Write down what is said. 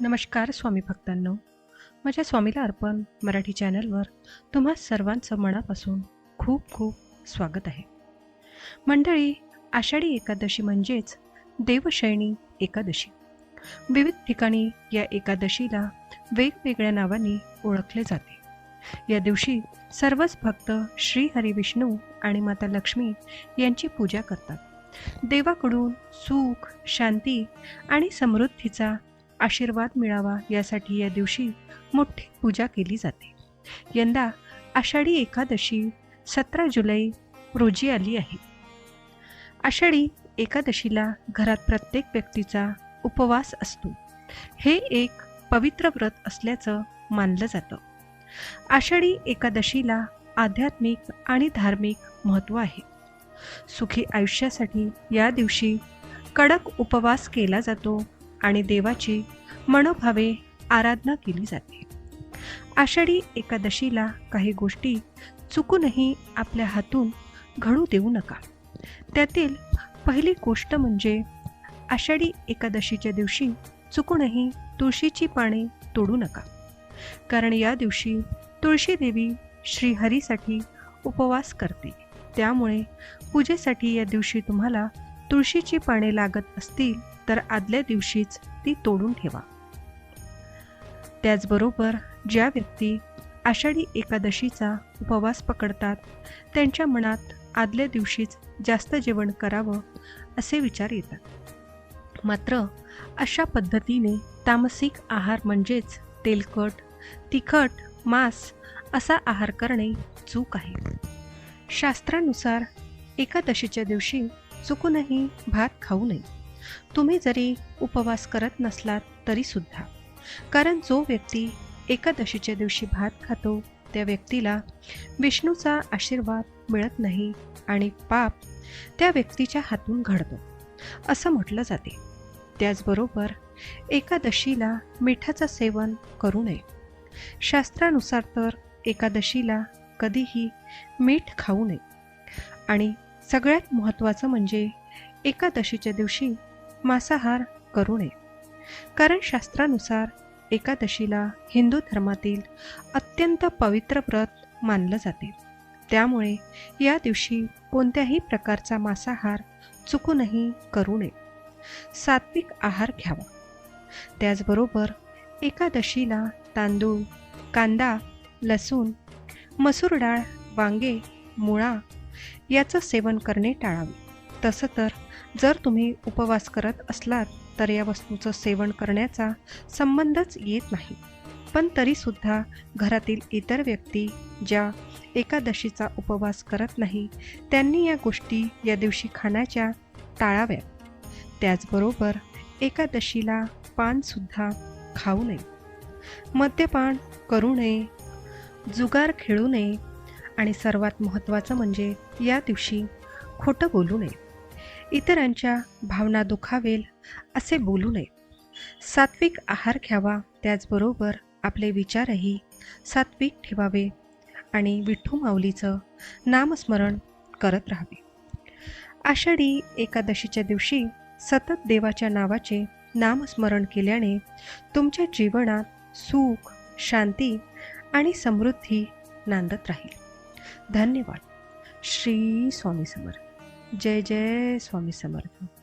नमस्कार स्वामी भक्तांनो. माझ्या स्वामीला अर्पण मराठी चॅनलवर तुम्हा सर्वांचं मनापासून खूप खूप स्वागत आहे. मंडळी आषाढी एकादशी म्हणजेच देवशयनी एकादशी. विविध ठिकाणी या एकादशीला वेगवेगळ्या नावांनी ओळखले जाते. या दिवशी सर्वच भक्त श्री हरी विष्णू आणि माता लक्ष्मी यांची पूजा करतात. देवाकडून सुख शांती आणि समृद्धीचा आशीर्वाद मिळावा यासाठी या दिवशी मोठी पूजा केली जाते. यंदा आषाढी एकादशी सतरा जुलै रोजी आली आहे. आषाढी एकादशीला घरात प्रत्येक व्यक्तीचा उपवास असतो. हे एक पवित्र व्रत असल्याचं मानलं जातं. आषाढी एकादशीला आध्यात्मिक आणि धार्मिक महत्त्व आहे. सुखी आयुष्यासाठी या दिवशी कडक उपवास केला जातो आणि देवाची मनोभावे आराधना केली जाते. आषाढी एकादशीला काही गोष्टी चुकूनही आपल्या हातून घडू देऊ नका. त्यातील पहिली गोष्ट म्हणजे आषाढी एकादशीच्या दिवशी चुकूनही तुळशीची पाने तोडू नका. कारण या दिवशी तुळशी देवी श्रीहरीसाठी उपवास करते. त्यामुळे पूजेसाठी या दिवशी तुम्हाला तुळशीची पाने लागत असतील तर आदल्या दिवशीच ती तोडून ठेवा. त्याचबरोबर ज्या व्यक्ती आषाढी एकादशीचा उपवास पकडतात त्यांच्या मनात आदल्या दिवशीच जास्त जेवण करावं असे विचार येतात. मात्र अशा पद्धतीने तामसिक आहार म्हणजेच तेलकट तिखट मांस असा आहार करणे चूक आहे. शास्त्रानुसार एकादशीच्या दिवशी चुकूनही भात खाऊ नये. तुम्ही जरी उपवास करत नसलात तरीसुद्धा. कारण जो व्यक्ती एकादशीच्या दिवशी भात खातो त्या व्यक्तीला विष्णूचा आशीर्वाद मिळत नाही आणि पाप त्या व्यक्तीच्या हातून घडतो. असं म्हटलं जाते. त्याचबरोबर एकादशीला मिठाचं सेवन करू नये. शास्त्रानुसार तर एकादशीला कधीही मीठ खाऊ नये. आणि सगळ्यात महत्त्वाचं म्हणजे एकादशीच्या दिवशी मांसाहार करू नये. कारण शास्त्रानुसार एकादशीला हिंदू धर्मातील अत्यंत पवित्र व्रत मानलं जाते. त्यामुळे या दिवशी कोणत्याही प्रकारचा मांसाहार चुकूनही करू नये. सात्विक आहार घ्यावा. त्याचबरोबर एकादशीला तांदूळ कांदा लसूण मसूर डाळ वांगे मुळा याचं सेवन करणे टाळावे. तसं तर जर तुम्ही उपवास करत असलात तर या वस्तूचं सेवन करण्याचा संबंधच येत नाही. पण तरीसुद्धा घरातील इतर व्यक्ती ज्या एकादशीचा उपवास करत नाही त्यांनी या गोष्टी या दिवशी खाण्याच्या टाळाव्यात. त्याचबरोबर एकादशीला पानसुद्धा खाऊ नये. मद्यपान करू नये जुगार खेळू नये आणि सर्वात महत्त्वाचं म्हणजे या दिवशी खोटं बोलू नये. इतरांच्या भावना दुखावेल असे बोलू नये. सात्विक आहार घ्यावा त्याचबरोबर आपले विचारही सात्विक ठेवावे आणि विठ्ठू माऊलीचं नामस्मरण करत राहावे. आषाढी एकादशीच्या दिवशी सतत देवाच्या नावाचे नामस्मरण केल्याने तुमच्या जीवनात सुख शांती आणि समृद्धी नांदत राहील. धन्यवाद. श्री स्वामी समर्थ. जय जय स्वामी समर्थ.